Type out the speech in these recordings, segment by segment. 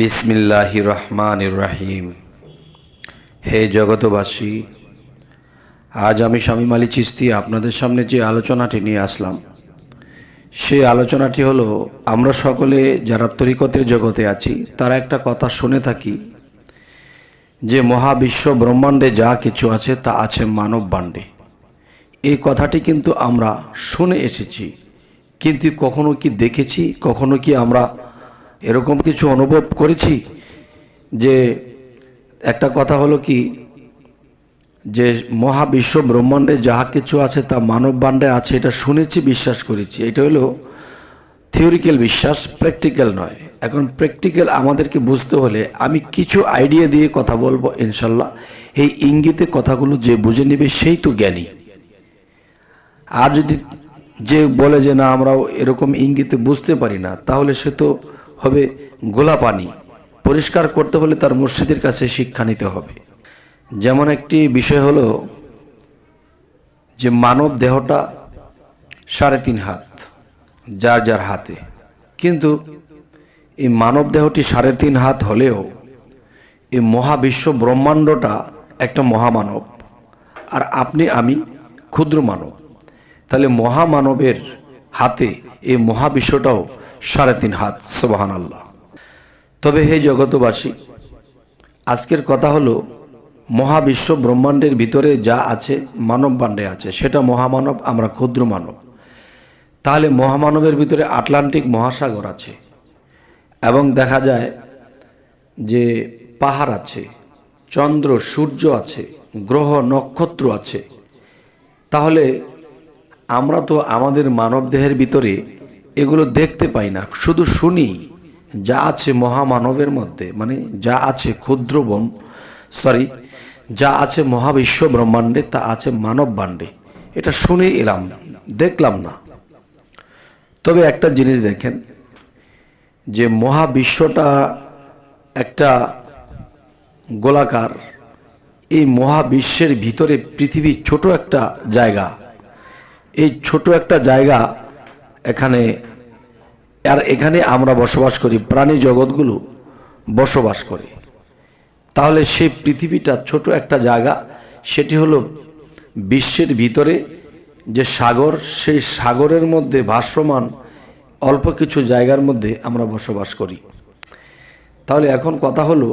বিসমিল্লাহ রহমান রাহিম। হে জগতবাসী আজ আমি স্বামী মালি চিস্তি আপনাদের সামনে যে আলোচনাটি নিয়ে আসলাম, সেই আলোচনাটি হলো, আমরা সকলে যারা তরিকতের জগতে আছি, তারা একটা কথা শুনে থাকি যে মহাবিশ্ব ব্রহ্মাণ্ডে যা কিছু আছে তা আছে মানব বাণ্ডে। এই কথাটি কিন্তু আমরা শুনে এসেছি, কিন্তু কখনো কি দেখেছি, কখনো কি আমরা এরকম কিছু অনুভব করেছি যে একটা কথা হলো কি, যে মহাবিশ্ব ব্রহ্মাণ্ডে যাহা কিছু আছে তা মানব বাণ্ডে আছে, এটা শুনেছি, বিশ্বাস করেছি। এটা হলো থিওরিক্যাল বিশ্বাস প্র্যাকটিক্যাল নয়। এখন প্র্যাকটিক্যাল আমাদেরকে বুঝতে হলে আমি কিছু আইডিয়া দিয়ে কথা বলব, ইনশাল্লাহ। এই ইঙ্গিতে কথাগুলো যে বুঝে নেবে সেই তো জ্ঞানী। আর যদি যে বলে যে না, আমরাও এরকম ইঙ্গিতে বুঝতে পারি না, তাহলে সে তো হবে গোলা পানি পরিষ্কার করতে হলে তার মসজিদের কাছে শিক্ষা নিতে হবে। যেমন একটি বিষয় হলো যে মানব দেহটা সাড়ে তিন হাত, যার যার হাতে। কিন্তু এই মানব দেহটি সাড়ে তিন হাত হলেও এই মহাবিশ্ব ব্রহ্মাণ্ডটা একটা মহামানব। আর আপনি, আমি ক্ষুদ্র মানব। তাহলে মহামানবের হাতে এই মহাবিশ্বটাও সাড়ে তিন হাত সোবাহান আল্লাহ তবে হে জগতবাসী আজকের কথা হলো মহাবিশ্ব ব্রহ্মাণ্ডের ভিতরে যা আছে মানব বাণ্ডে আছে, সেটা মহামানব, আমরা ক্ষুদ্র মানব। তাহলে মহামানবের ভিতরে আটলান্টিক মহাসাগর আছে, এবং দেখা যায় যে পাহাড় আছে, চন্দ্র, সূর্য আছে, গ্রহ, নক্ষত্র আছে। তাহলে আমরা তো আমাদের মানব দেহের ভিতরে এগুলো দেখতে পাই না। শুধু শুনি, যা আছে মহামানবের মধ্যে মানে যা আছে ক্ষুদ্র বম সরি যা আছে মহাবিশ্ব ব্রহ্মাণ্ডে, তা আছে মানব বাণ্ডে। এটা শুনে এলাম, দেখলাম না। তবে একটা জিনিস দেখেন, যে মহাবিশ্বটা একটা গোলাকার, এই মহাবিশ্বের ভিতরে পৃথিবী ছোট একটা জায়গা। এই ছোট একটা জায়গা এখানে, আর এখানে আমরা বসবাস করি, প্রাণী জগৎগুলো বসবাস করে। তাহলে সেই পৃথিবীটা ছোট একটা জায়গা, সেটি হলো বিশ্বের ভিতরে যে সাগর, সেই সাগরের মধ্যে ভাসমান অল্প কিছু জায়গার মধ্যে আমরা বসবাস করি। তাহলে এখন কথা হলো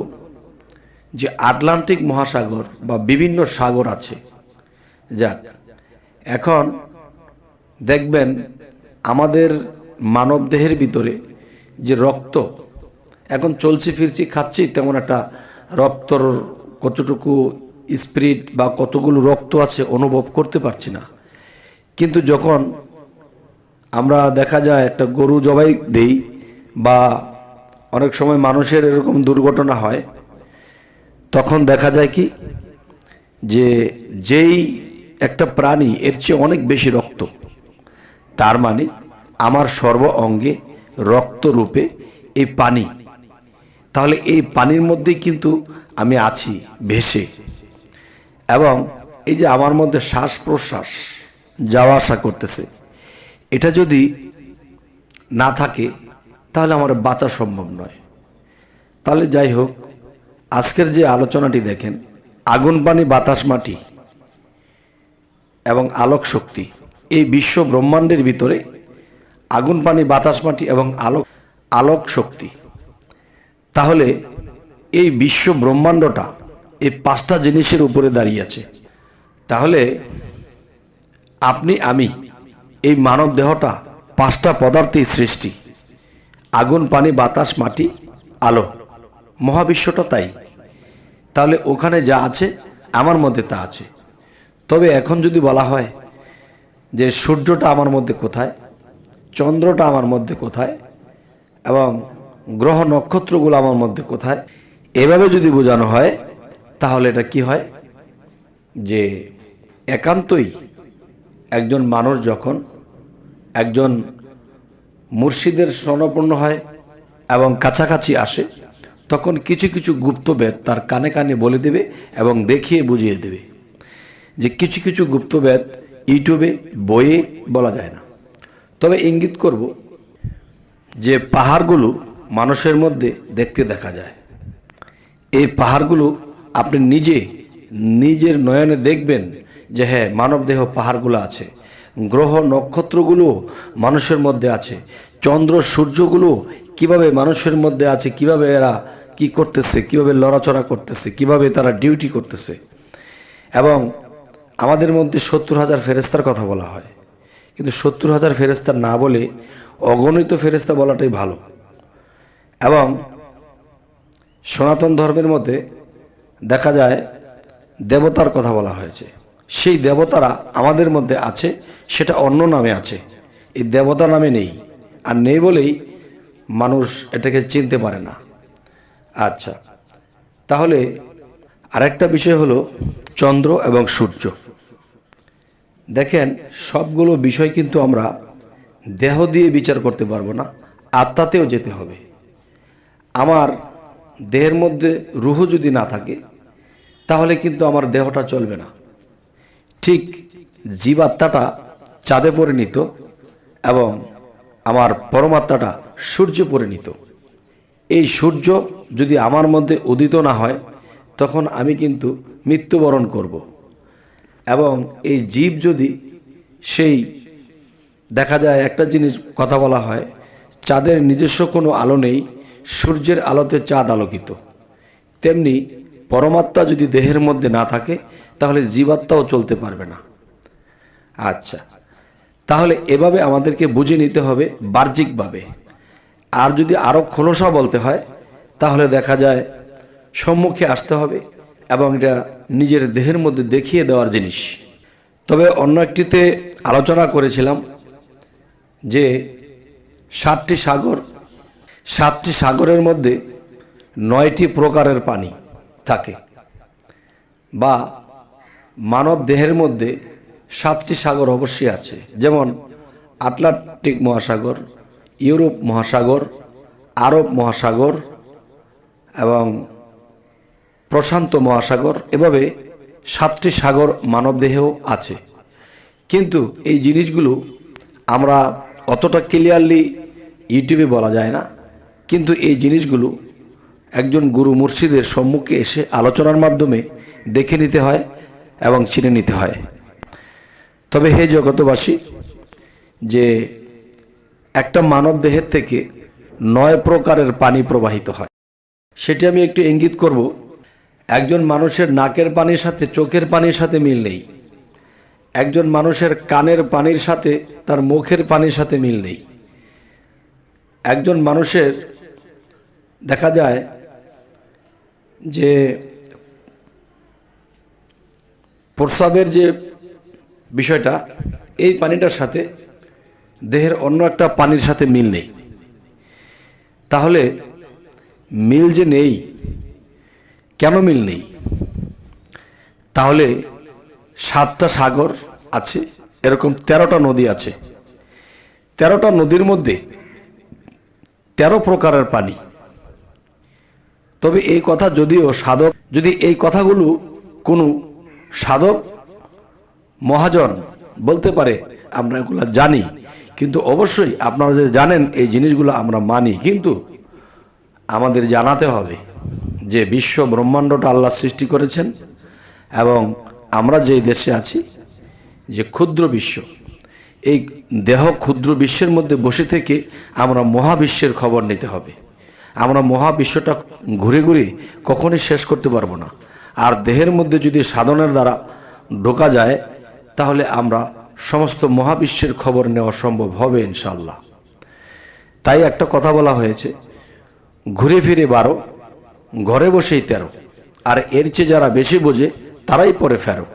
যে আটলান্টিক মহাসাগর বা বিভিন্ন সাগর আছে। যাক, এখন দেখবেন আমাদের মানব দেহের ভিতরে যে রক্ত, এখন চলছি ফিরছি খাচ্ছি, তেমন একটা রক্তর কতটুকু স্পিরিট বা কতগুলো রক্ত আছে অনুভব করতে পারছি না। কিন্তু যখন আমরা দেখা যায় একটা গরু জবাই দেই বা অনেক সময় মানুষের এরকম দুর্ঘটনা হয়, তখন দেখা যায় কি যে যেই একটা প্রাণী এর চেয়ে অনেক বেশি রক্ত। তার মানে আমার সর্ব অঙ্গে রক্ত রূপে এই পানি। তাহলে এই পানির মধ্যেই কিন্তু আমি আছি ভেসে। এবং এই যে আমার মধ্যে শ্বাস প্রশ্বাস যাওয়া আসা করতেছে, এটা যদি না থাকে, তাহলে আমার বাঁচা সম্ভব নয়। তাহলে যাই হোক, আজকের যে আলোচনাটি দেখেন, আগুন, পানি, বাতাস, মাটি এবং আলোক শক্তি এই বিশ্ব ব্রহ্মাণ্ডের ভিতরে আগুন, পানি, বাতাস, মাটি এবং আলোক আলোক শক্তি। তাহলে এই বিশ্ব ব্রহ্মাণ্ডটা এই পাঁচটা জিনিসের উপরে দাঁড়িয়ে আছে। তাহলে আপনি, আমি এই মানব দেহটা পাঁচটা পদার্থের সৃষ্টি। আগুন, পানি, বাতাস, মাটি, আলো। মহাবিশ্বটা তাই। তাহলে ওখানে যা আছে আমার মধ্যে তা আছে। তবে এখন যদি বলা হয় যে সূর্যটা আমার মধ্যে কোথায়, চন্দ্রটা আমার মধ্যে কোথায়, এবং গ্রহ নক্ষত্রগুলো আমার মধ্যে কোথায়, এভাবে যদি বোঝানো হয়, তাহলে এটা কি হয়? যে একান্তই একজন মানুষ যখন একজন মুর্শিদের স্মরণপূর্ণ হয় এবং কাছাকাছি আসে, তখন কিছু কিছু গুপ্তবেদ তার কানে কানে বলে দেবে এবং দেখিয়ে বুঝিয়ে দেবে। যে কিছু কিছু গুপ্তবেদ ইউটিউবে, বইয়ে বলা যায় না। তবে ইঙ্গিত করব যে পাহাড়গুলো মানুষের মধ্যে দেখতে দেখা যায়। এই পাহাড়গুলো আপনি নিজে, নিজের নয়নে দেখবেন যে হ্যাঁ মানবদেহ পাহাড়গুলো আছে, গ্রহ নক্ষত্রগুলো মানুষের মধ্যে আছে, চন্দ্র সূর্যগুলো কীভাবে মানুষের মধ্যে আছে, কীভাবে এরা কি করতেছে, কীভাবে লড়াচড়া করতেছে, কীভাবে তারা ডিউটি করতেছে। এবং আমাদের মধ্যে সত্তর হাজার ফেরেস্তার কথা বলা হয়। কিন্তু সত্তর হাজার ফেরেস্তার না বলে অগণিত ফেরেস্তা বলাটাই ভালো। এবং সনাতন ধর্মের মধ্যে দেখা যায় দেবতার কথা বলা হয়েছে। সেই দেবতারা আমাদের মধ্যে আছে, সেটা অন্য নামে আছে। এই দেবতা নামে নেই। আর নেই বলেই মানুষ এটাকে চিনতে পারে না। আচ্ছা তাহলে আরেকটা বিষয় হলো চন্দ্র এবং সূর্য। দেখেন, সবগুলো বিষয় কিন্তু আমরা দেহ দিয়ে বিচার করতে পারব না আত্মাতেও যেতে হবে। আমার দেহের মধ্যে রুহ যদি না থাকে, তাহলে কিন্তু আমার দেহটা চলবে না। ঠিক জীবাত্মাটা চাঁদে পরিণত এবং আমার পরমাত্মাটা সূর্যে পরিণত। এই সূর্য যদি আমার মধ্যে উদিত না হয়, তখন আমি কিন্তু মৃত্যুবরণ করব। এবং এই জীব যদি সেই, দেখা যায় একটা জিনিস কথা বলা হয়, চাঁদের নিজস্ব কোনো আলো নেই, সূর্যের আলোতে চাঁদ আলোকিত। তেমনি পরমাত্মা যদি দেহের মধ্যে না থাকে, তাহলে জীবাত্মাও চলতে পারবে না। আচ্ছা তাহলে এভাবে আমাদেরকে বুঝে নিতে হবে বাহ্যিকভাবে। আর যদি আরও খোলসা বলতে হয়, তাহলে দেখা যায় সম্মুখে আসতে হবে এবং এটা নিজের দেহের মধ্যে দেখিয়ে দেওয়ার জিনিস। তবে অন্য একটিতে আলোচনা করেছিলাম যে সাতটি সাগর, সাতটি সাগরের মধ্যে নয়টি প্রকারের পানি থাকে বা মানব দেহের মধ্যে সাতটি সাগর অবশ্যই আছে। যেমন আটলান্টিক মহাসাগর, ইউরোপ মহাসাগর, আরব মহাসাগর এবং প্রশান্ত মহাসাগর, এভাবে সাতটি সাগর মানবদেহেও আছে। কিন্তু এই জিনিসগুলো আমরা অতটা ক্লিয়ারলি ইউটিউবে বলা যায় না, কিন্তু এই জিনিসগুলো একজন গুরু মুর্শিদের সম্মুখে এসে আলোচনার মাধ্যমে দেখে নিতে হয় এবং চিনে নিতে হয়। তবে হে জগতবাসী যে একটা মানব দেহের থেকে নয় প্রকারের পানি প্রবাহিত হয়। সেটি আমি একটু ইঙ্গিত করব একজন মানুষের নাকের পানির সাথে চোখের পানির সাথে মিল নেই। একজন মানুষের কানের পানির সাথে তার মুখের পানির সাথে মিল নেই। একজন মানুষের দেখা যায় যে প্রস্রাবের যে বিষয়টা, এই পানিটার সাথে দেহের অন্য একটা পানির সাথে মিল নেই। তাহলে মিল যে নেই কেন মিল নেই? তাহলে সাতটা সাগর আছে, এরকম তেরোটা নদী আছে। তেরোটা নদীর মধ্যে তেরো প্রকারের পানি। তবে এই কথা যদিও সাধক যদি এই কথাগুলো কোনো সাধক, মহাজন বলতে পারে, আমরা এগুলো জানি। কিন্তু অবশ্যই আপনারা যে জানেন, এই জিনিসগুলো আমরা মানি। কিন্তু আমাদের জানাতে হবে। যে বিশ্ব ব্রহ্মাণ্ডটা আল্লাহ সৃষ্টি করেছেন এবং আমরা যেই দেশে আছি, যে ক্ষুদ্র বিশ্ব, এই দেহ ক্ষুদ্র বিশ্বের মধ্যে বসে থেকে আমরা মহাবিশ্বের খবর নিতে হবে। আমরা মহাবিশ্বটা ঘুরে ঘুরে কখনই শেষ করতে পারব না। আর দেহের মধ্যে যদি সাধনের দ্বারা ঢোকা যায়, তাহলে আমরা সমস্ত মহাবিশ্বের খবর নেওয়া সম্ভব হবে ইনশাল্লাহ তাই একটা কথা বলা হয়েছে, ঘুরে ফিরে বারো ঘরে বসেই তেরো। আর এর চেয়ে যারা বেশি বোঝে, তারাই পরে ফেরো।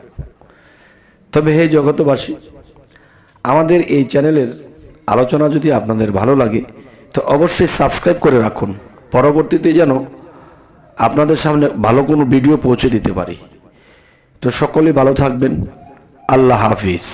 তবে হে জগতবাসী আমাদের এই চ্যানেলের আলোচনা যদি আপনাদের ভালো লাগে, তো অবশ্যই সাবস্ক্রাইব করে রাখুন। পরবর্তীতে যেন আপনাদের সামনে ভালো কোনো ভিডিও পৌঁছে দিতে পারি। তো সকলেই ভালো থাকবেন। আল্লাহ হাফিজ।